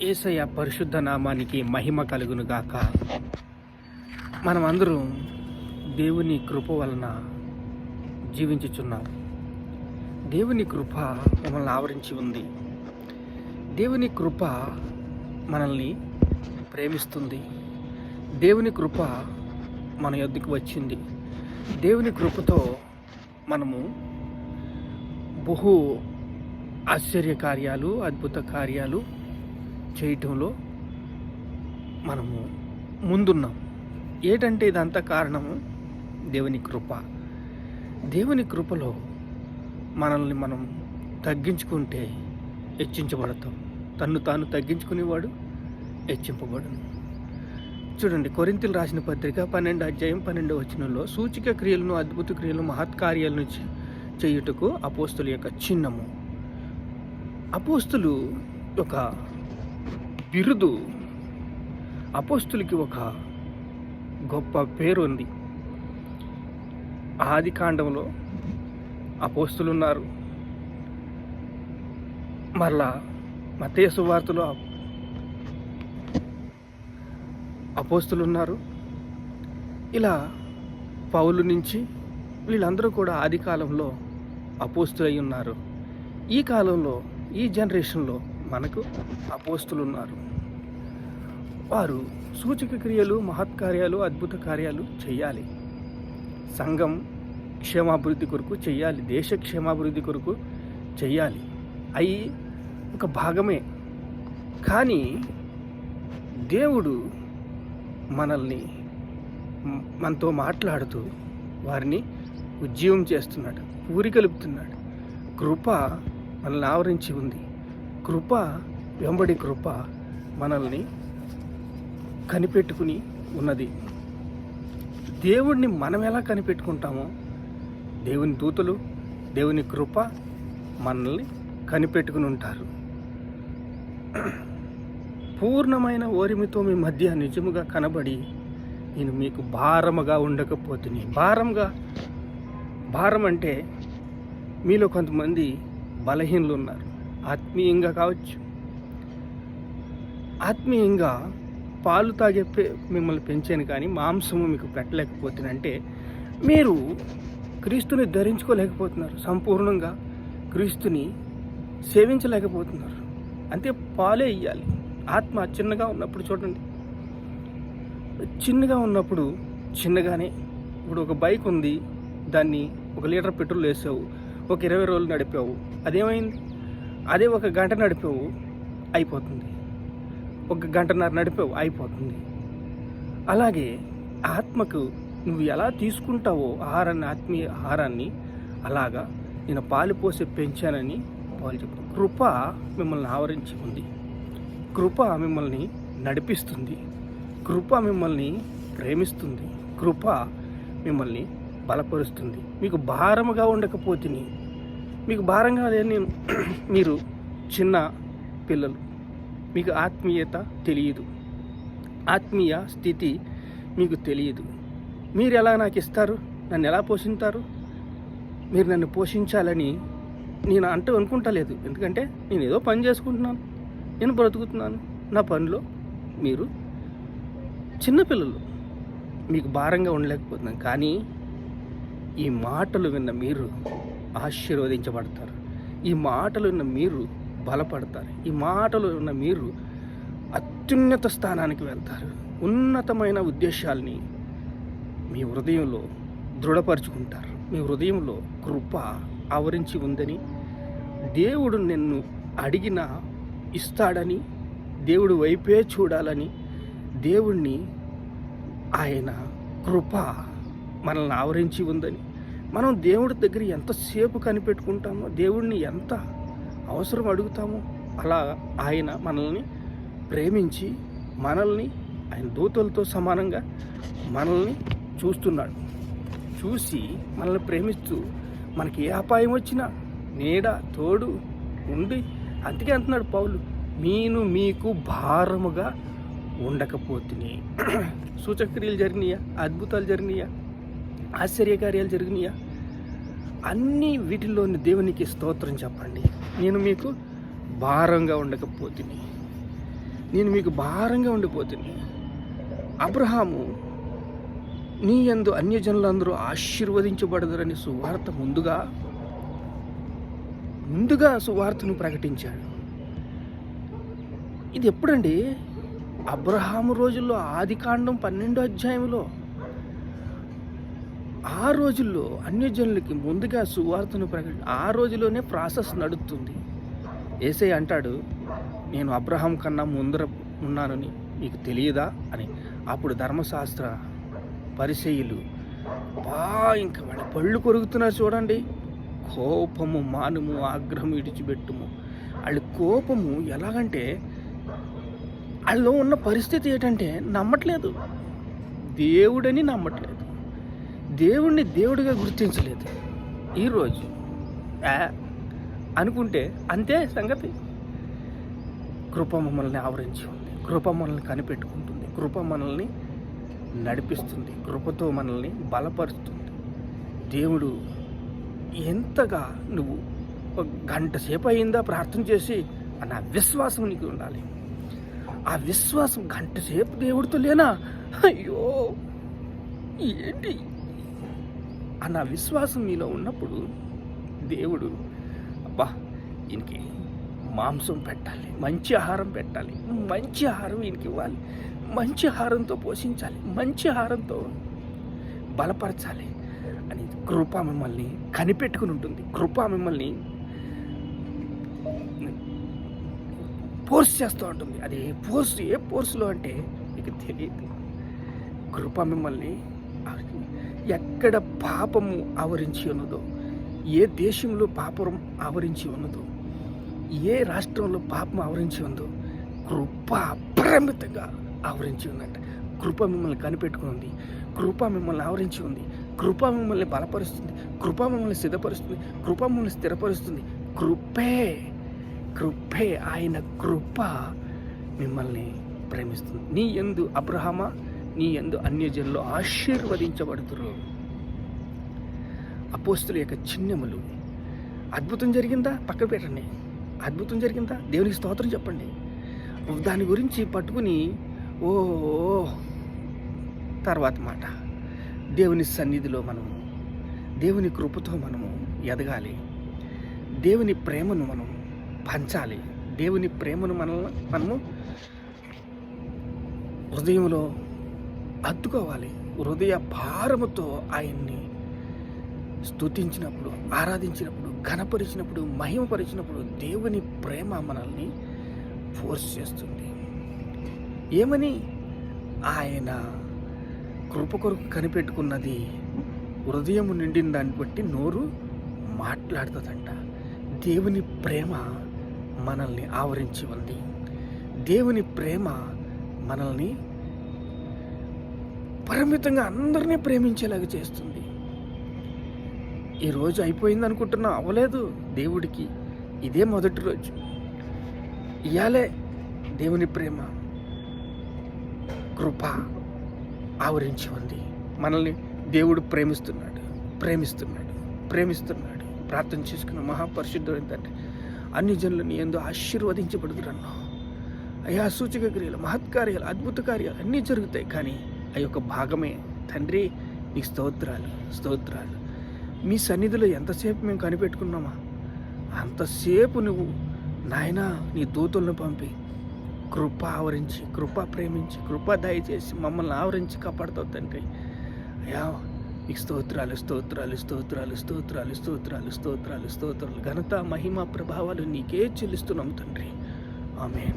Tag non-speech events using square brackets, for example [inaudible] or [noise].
ఏసయ్య పరిశుద్ధ నామానికి మహిమ కలుగును గాక మనమందరం దేవుని కృప వలన జీవించుచున్నాం దేవుని కృప మమ్మల్ని ఆవరించి ఉంది. దేవుని కృప మనల్ని ప్రేమిస్తుంది. దేవుని కృప మన యొద్దకు వచ్చింది. దేవుని కృపతో మనము బహు ఆశ్చర్య కార్యాలు అద్భుత కార్యాలు చేయటంలో మనము ముందున్నాం. ఏంటంటే ఇదంతా కారణము దేవుని కృప. దేవుని కృపలో మనల్ని మనం తగ్గించుకుంటే హెచ్చించబడతాం. తన్ను తాను తగ్గించుకునేవాడు హెచ్చింపబడును. చూడండి కొరింతలు రాసిన పత్రిక పన్నెండు అధ్యాయం పన్నెండు వచనంలో సూచిక క్రియలను అద్భుత క్రియలు మహత్కార్యాలను చేయుటకు అపోస్తుల యొక్క చిహ్నము. అపోస్తులు ఒక బిరుదు. అపోస్తులకి ఒక గొప్ప పేరు ఉంది ఆది కాండంలో అపోస్తులు ఉన్నారు మరలా మతేసు వార్తలు అపోస్తులు ఉన్నారు ఇలా పౌలు నుంచి వీళ్ళందరూ కూడా ఆది కాలంలో అపోస్తులు అయి ఉన్నారు. ఈ కాలంలో ఈ జనరేషన్లో మనకు అపోస్తులు ఉన్నారు వారు సూచక క్రియలు మహత్కార్యాలు అద్భుత కార్యాలు చేయాలి. సంఘం క్షేమాభివృద్ధి కొరకు చేయాలి. దేశ క్షేమాభివృద్ధి కొరకు చేయాలి. అవి ఒక భాగమే. కానీ దేవుడు మనల్ని మనతో మాట్లాడుతూ వారిని ఉజ్జీవం చేస్తున్నాడు ఊరి కలుపుతున్నాడు కృప మనల్ని ఆవరించి ఉంది. కృప వెంబడి కృప మనల్ని కనిపెట్టుకుని ఉన్నది. దేవుణ్ణి మనం ఎలా కనిపెట్టుకుంటామో దేవుని దూతలు దేవుని కృప మనల్ని కనిపెట్టుకుని ఉంటారు. పూర్ణమైన ఓరిమితో మీ మధ్య నిజముగా కనబడి నేను మీకు భారముగా ఉండకపోతుంది భారంగా భారం అంటే మీలో కొంతమంది బలహీనలు ఉన్నారు. ఆత్మీయంగా కావచ్చు. ఆత్మీయంగా పాలు తాగే మిమ్మల్ని పెంచాను కానీ మాంసము మీకు పెట్టలేకపోతున్నంటే మీరు క్రీస్తుని ధరించుకోలేకపోతున్నారు. సంపూర్ణంగా క్రీస్తుని సేవించలేకపోతున్నారు. అంతే పాలే ఇయ్యాలి. ఆత్మ చిన్నగా ఉన్నప్పుడు చూడండి. చిన్నగా ఉన్నప్పుడు చిన్నగానే. ఇప్పుడు ఒక బైక్ ఉంది. దాన్ని ఒక లీటర్ పెట్రోల్ వేసావు. ఒక ఇరవై రోజులు నడిపావు. అదేమైంది? అదే ఒక గంట నడిపావు అయిపోతుంది. ఒక గంటన్నర నడిపావు అయిపోతుంది. అలాగే ఆత్మకు నువ్వు ఎలా తీసుకుంటావో ఆహారాన్ని ఆత్మీయ ఆహారాన్ని అలాగా నేను పాలు పోసి పెంచానని వాళ్ళు చెప్తాను కృప మిమ్మల్ని ఆవరించి ఉంది కృప మిమ్మల్ని నడిపిస్తుంది. కృప మిమ్మల్ని ప్రేమిస్తుంది. కృప మిమ్మల్ని బలపరుస్తుంది. మీకు భారముగా ఉండకపోతే మీకు భారంగా అదే నేను [clears throat] మీరు చిన్న పిల్లలు. మీకు ఆత్మీయత తెలియదు. ఆత్మీయ స్థితి మీకు తెలియదు. మీరు ఎలా నాకు ఇస్తారు? నన్ను ఎలా పోషించారు మీరు నన్ను పోషించాలని నేను అంటూ అనుకుంటలేదు ఎందుకంటే నేను ఏదో పని చేసుకుంటున్నాను. నేను బ్రతుకుతున్నాను. నా పనిలో మీరు చిన్నపిల్లలు మీకు భారంగా ఉండలేకపోతున్నాను. కానీ ఈ మాటలు విన్న మీరు ఆశీర్వదించబడతారు. ఈ మాటలు ఉన్న మీరు బలపడతారు. ఈ మాటలు ఉన్న మీరు అత్యున్నత స్థానానికి వెళ్తారు. ఉన్నతమైన ఉద్దేశాల్ని మీ హృదయంలో దృఢపరుచుకుంటారు. మీ హృదయంలో కృప ఆవరించి ఉందని దేవుడు నిన్ను అడిగిన ఇస్తాడని దేవుడు వైపే చూడాలని దేవుణ్ణి ఆయన కృప మనల్ని ఆవరించి ఉందని మనం దేవుడి దగ్గర ఎంతసేపు కనిపెట్టుకుంటామో దేవుడిని ఎంత అవసరం అడుగుతామో అలా ఆయన మనల్ని ప్రేమించి మనల్ని ఆయన దూతలతో సమానంగా మనల్ని చూస్తున్నాడు. చూసి మనల్ని ప్రేమిస్తూ మనకి ఏ అపాయం వచ్చినా నీడ తోడు ఉండి అందుకే అంటున్నాడు పౌలు మీను మీకు భారముగా ఉండకపోతుని. [clears throat] సూచక్రియలు జరిగినాయా? అద్భుతాలు జరిగినాయా? ఆశ్చర్యకార్యాలు జరిగినాయా? అన్ని వీటిల్లోని దేవునికి స్తోత్రం చెప్పండి. నేను మీకు భారంగా ఉండకపోతుంది నేను మీకు భారంగా ఉండిపోతుంది అబ్రహాము నీ ఎందు అన్యజనులందరూ ఆశీర్వదించబడదరని సువార్త ముందుగా ముందుగా సువార్తను ప్రకటించాడు. ఇది ఎప్పుడండి? అబ్రహాము రోజుల్లో ఆది కాండం పన్నెండో అధ్యాయంలో ఆ రోజుల్లో అన్యజనులకి ముందుగా సువార్తను ప్రకటి ఆ రోజులోనే ప్రాసెస్ నడుస్తుంది ఏసై అంటాడు నేను అబ్రహాం కన్నా ముందర ఉన్నానని మీకు తెలియదా? అని. అప్పుడు ధర్మశాస్త్ర పరిచయులు బా ఇంకా వాళ్ళ పళ్ళు కొరుకుతున్నారు చూడండి. కోపము మానుము ఆగ్రహం ఇడిచిపెట్టుము. వాళ్ళ కోపము ఎలాగంటే వాళ్ళలో ఉన్న పరిస్థితి ఏంటంటే నమ్మట్లేదు. దేవుడని నమ్మట్లేదు. దేవుణ్ణి దేవుడిగా గుర్తించలేదు. ఈరోజు అనుకుంటే అంతే సంగతి. కృప మమ్మల్ని ఆవరించి ఉంది. కృప మనల్ని కనిపెట్టుకుంటుంది. కృప మనల్ని నడిపిస్తుంది. కృపతో మనల్ని బలపరుస్తుంది. దేవుడు ఎంతగా నువ్వు ఒక గంట సేపు అయిందా ప్రార్థన చేసి అన్న విశ్వాసం నీకు ఉండాలి. ఆ విశ్వాసం గంట సేపు దేవుడితో లేనా? అయ్యో! ఏంటి? అన్న విశ్వాసం మీలో ఉన్నప్పుడు దేవుడు అబ్బా ఈయనకి మాంసం పెట్టాలి మంచి ఆహారం పెట్టాలి మంచి ఆహారం ఈయనకి ఇవ్వాలి మంచి ఆహారంతో పోషించాలి మంచి ఆహారంతో బలపరచాలి అని కృప మిమ్మల్ని కనిపెట్టుకుని ఉంటుంది. కృప మిమ్మల్ని ఫోర్స్ చేస్తూ ఉంటుంది. అది ఏ ఫోర్స్ ఏ ఫోర్స్లో అంటే మీకు తెలియదు. కృప మిమ్మల్ని ఎక్కడ పాపము ఆవరించి ఉన్నదో ఏ దేశంలో పాపం ఆవరించి ఉన్నదో ఏ రాష్ట్రంలో పాపం ఆవరించి ఉందో కృప అపరిమితంగా ఆవరించి ఉందంట. కృప మిమ్మల్ని కనిపెట్టుకుంది కృప మిమ్మల్ని ఆవరించి ఉంది. కృప మిమ్మల్ని బలపరుస్తుంది. కృప మిమ్మల్ని సిద్ధపరుస్తుంది. కృప మిమ్మల్ని స్థిరపరుస్తుంది. కృపే కృపే ఆయన కృప మిమ్మల్ని ప్రేమిస్తుంది. నీ ఎందు అబ్రహమా నీ ఎందు అన్యజనులు ఆశీర్వదించబడుతురు అపోస్తుల యొక్క చిహ్నములు. అద్భుతం జరిగిందా? పక్కన పెట్టండి. అద్భుతం జరిగిందా? దేవునికి స్తోత్రం చెప్పండి. దాని గురించి పట్టుకుని ఓ తర్వాత మాట. దేవుని సన్నిధిలో మనము దేవుని కృపతో మనము ఎదగాలి. దేవుని ప్రేమను మనం పంచాలి. దేవుని ప్రేమను మనం మనము హృదయంలో అద్దుకోవాలి. హృదయ భారముతో ఆయన్ని స్తుతించినప్పుడు ఆరాధించినప్పుడు ఘనపరిచినప్పుడు మహిమపరిచినప్పుడు దేవుని ప్రేమ మనల్ని ఫోర్స్ చేస్తుంది. ఏమని? ఆయన కృప కొరకు కనిపెట్టుకున్నది హృదయం నిండిన దాన్ని బట్టి నోరు మాట్లాడుతుందంట. దేవుని ప్రేమ మనల్ని ఆవరించి ఉంది. దేవుని ప్రేమ మనల్ని అపరిమితంగా అందరినీ ప్రేమించేలాగా చేస్తుంది. ఈ రోజు అయిపోయింది అనుకుంటున్నా అవ్వలేదు దేవుడికి. ఇదే మొదటి రోజు. ఇయాలే దేవుని ప్రేమ కృప ఆవరించి ఉంది. మనల్ని దేవుడు ప్రేమిస్తున్నాడు ప్రేమిస్తున్నాడు ప్రేమిస్తున్నాడు. ప్రార్థన చేసుకున్న మహాపరిశుద్ధం తండ్రి అన్ని జనులను ఎందు ఆశీర్వదించబడుతురన్నా అయ్యా సూచక క్రియలు మహత్కార్యాలు అద్భుత కార్యాలు అన్నీ జరుగుతాయి కానీ ఆ యొక్క భాగమే. తండ్రి నీకు స్తోత్రాలు స్తోత్రాలు. మీ సన్నిధిలో ఎంతసేపు మేము కనిపెట్టుకున్నామా? అంతసేపు నువ్వు నాయన నీ దూతలను పంపి కృప ఆవరించి కృప ప్రేమించి కృప దయచేసి మమ్మల్ని ఆవరించి కాపాడుతావు తండ్రి. అయ్యా నీకు స్తోత్రాలు స్తోత్రాలు స్తోత్రాలు స్తోత్రాలు స్తోత్రాలు స్తోత్రాలు స్తోత్రాలు. ఘనత మహిమ ప్రభావాలు నీకే చెల్లిస్తున్నాం తండ్రి. ఆమె